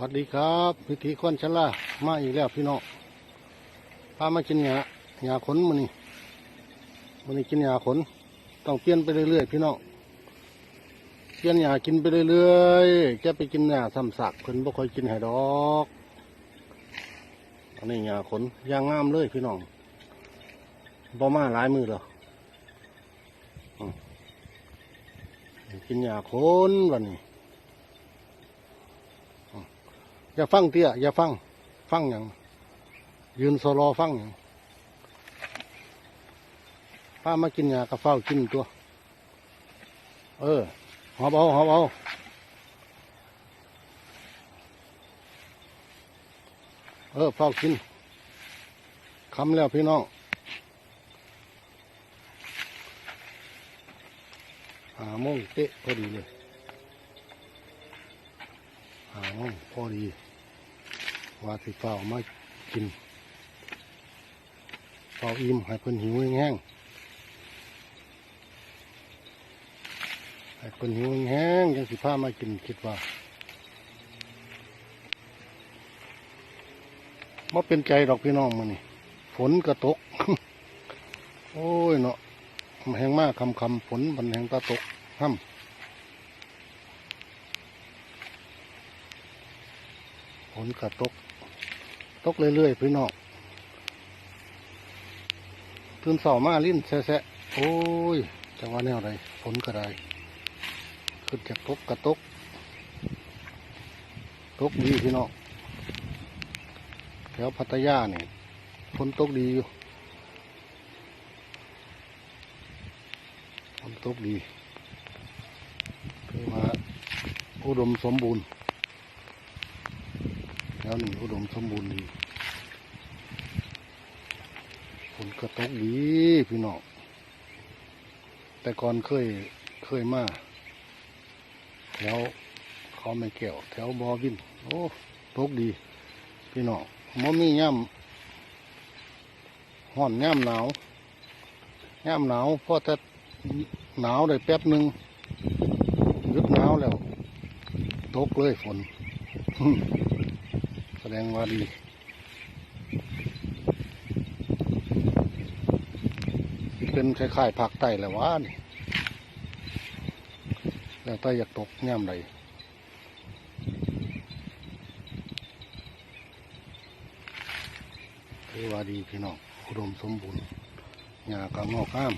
สวัสดีครับพิธีควนชะลามาอีกแล้วพี่น้องพามากินหญ้าหญ้าขนมันนี่มันนี่กินหญ้าขนต้องเปลี่ยนไปเรื่อยๆพี่น้องเปลี่ยนหญ้ากินไปเรื่อยๆจะไปกินหญ้าซ้ำซักเพิ่นบ่ค่อยกินให้ดอกอันนี้หญ้าขนย่างงามเลยพี่น้องบ่มาหลายมือหรอกอืมกินหญ้าขนวันนี้ อย่าฟังเตี้ยอย่าฟัง ฟังอย่าง ยืนโซโลฟังอย่างป้ามากินยากระเฝ้ากินตัว เออ หอบเอาหอบเอาเออเฝ้ากินคำแล้วพี่น้องหาโมงเตะพอดีเลยหาโมงพอดี ว่าสิเฝ้ามากินเฝ้าอิ่มให้เพิ่นหิวแห้งให้เพิ่นหิวแห้งยังสิพามากินคิดว่าบ่เป็นใจดอกพี่น้องมื้อนี้ฝนก็ตก โอ้ยเนาะแห้งมากคำคำฝนมันแห้งตาตกห้ำ นก็ตก ตกเรื่อยๆพี่น้องตื่นเสามาลิ้นแซะโอ้ยจังว่าแนวใดฝนก็ได้ขึ้นจากตกกระตก ตกดีพี่น้องแถวพัทยาเนี่ยฝนตกดีอยู่ฝนตกดีคือว่าอุดมสมบูรณ์ วนี่อุดมสมบูรณ์ดีฝนกระตกดีพี่น้องแต่ก่อนเคยเคยมาแถวเขาไม่แก้วแถวบอวิน โอ้ตกดี พี่น้องมันมีย่ำห่อนย่ำหนาวย่ำหนาวพอแต่หนาวได้แป๊บหนึ่งหยุดหนาวแล้ว ตกเลยฝน ดงว่าดีเป็นคล้ายๆผักไต้แหละวะนี่แล้วไต้อยากตกแง่มใดคือว่าดีพี่น้องอุดมสมบูรณ์หญ้ากางอกอ้าม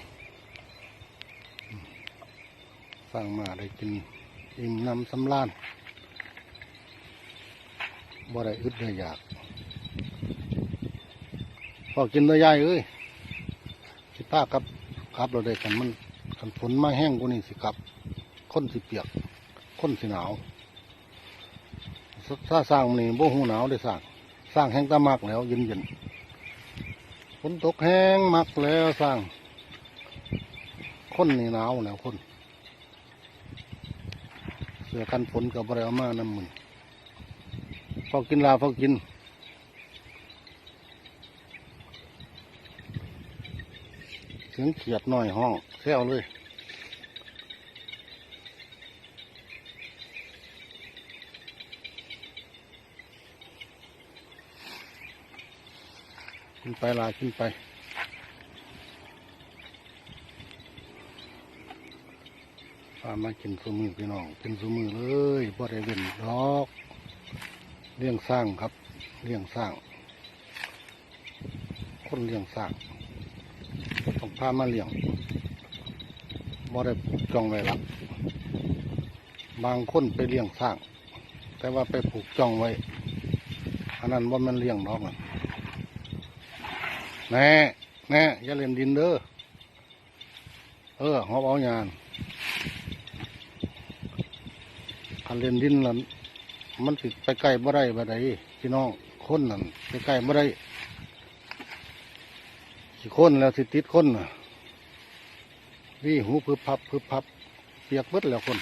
อืมสร้างมาได้กินอิ่มน้ำสำราญ บ่ได้อึดได้อยากพอกินได้ยายเอ้ยสิป้ากับครับเราได้กันมันกันฝนมาแห้งกว่านี้สิครับค้นสิเปียกค้นสิหนาวถ้าสร้างนี่บ่หูหนาวได้สร้าง สร้างแห้งตะมักแล้วเย็นเย็นๆฝนตกแห้งมักแล้วสร้างค้นนี่หนาวแล้วค้นเสื้อกันฝนกับอะไรเอามานำมือ พอกินลาพอกิน เสียงเขียดหน่อยห้องแซวเลยขึ้นไปลาขึ้นไปพามากินสมือพี่น้องกินสมือเลยบ่ได้เว้นดอก เลี้ยงสร้างครับ เลี้ยงสร้าง คนเลี้ยงสร้างต้องพามาเลี้ยงบ่ได้ผูกจองไว้ละบางคนไปเลี้ยงสร้าง แต่ว่าไปผูกจองไว้ อันนั้นว่ามันเลี้ยงดอกนะแน่แน่อย่าเล่นดินเด้อ เออหอบเอางานคันเล่นดินแล้ว มันสิไปใกล้บ่ได้บ่ได้พี่น้องคนนั่นไปใกล้บ่ได้สิคนแล้วสิติดคนน่ะวี่หูพึบพับพึบพับ เปียกเบิดแล้วคน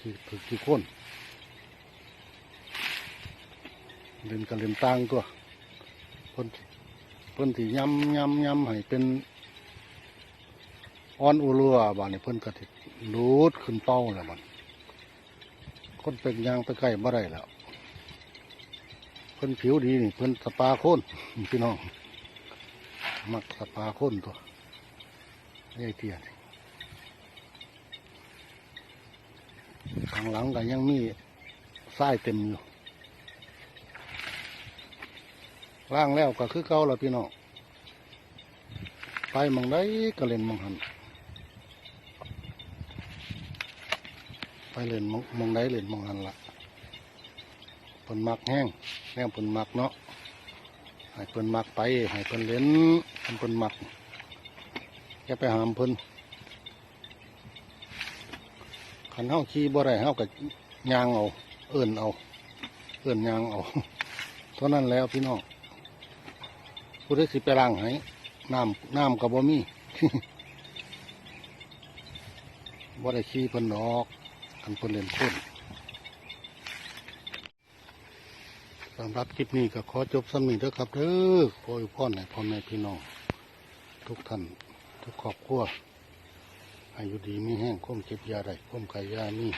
สิถึกสิคนเล่นกันเล่นต่างตัวเพิ่นเพิ่นสิยำยำยำให้เป็นอ่อนอุลัวบาดนี้เพิ่นก็สิรูดขึ้นเป้าแล้วมัน คนเป็นยางไปใกล้บ่ได้แล้วเพิ่นผิวดีนี่เพิ่นสปาโคนพี่น้อง มักสปาโคนตัวใหญ่เตี้ยนี่ข้างหลังก็ยังมีทรายเต็มอยู่ล่างแล้วก็คือเก่าแล้วพี่น้องไปมองได้ก็เล่นมองหัน ไป เล่นมองหมองได้เล่นมองหันละเพิ่นมักแห้งแนวเพิ่นมักเนาะให้เพิ่นมักไปให้เพิ่นเล่นให้เพิ่นมักอย่าไปหามเพิ่นขันเฮาขี่บ่ได้เฮาก็ยางเอา เอิ่นเอา เอิ่นยางเอาเท่านั้นแล้วพี่น้องผู้ใดสิไปล้างให้น้ำน้ำกับบ่มีบ่ได้ขี่เพิ่นดอกันเพิ่นเล่นคนสำหรับคลิปนี้ก็ขอจบสำนีเด้อครับเด้อขออวยพรให้พ่อแม่พี่น้อง ทุกท่าน ทุกครอบครัวอายุดีมีแห้งก้มเจ็บยาได้ก้มไขยามี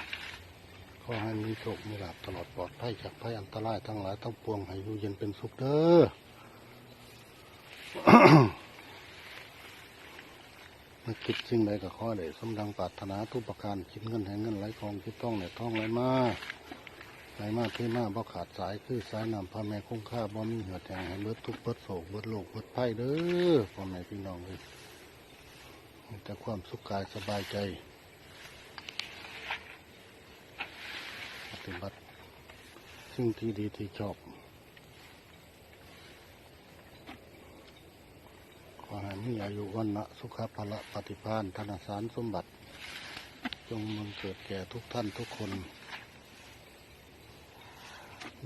ขอให้มีโชคมีลาภตลอดปลอดภัยจากภัยอันตรายทั้งหลายทั้งปวงให้อยู่เย็นเป็นสุขเด้อาคิดสิ่งใดก็ขอได้สมดังปรารถนาทุกประการคิดเงินให้เงินไหลทองคิดต้องไหลทองไหลมาไหลมาเทมาบ่ขาดสายคือสายนำพ่อแม่คงค่าบ่มีเหือดแทงให้เบิดทุกเบิดโศกเบิดโลกเบิดภัยเด้อพ่อแม่พี่น้องเลยแต่ความสุขกายสบายใจปฏิบัติสิ่งที่ดีที่ชอบ ขอให้มีอายุวันละสุขภาละปฏิภาณธนสารสมบัติ จงมังเกิดแก่ทุกท่านทุกคน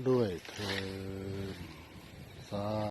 ด้วยเธอสา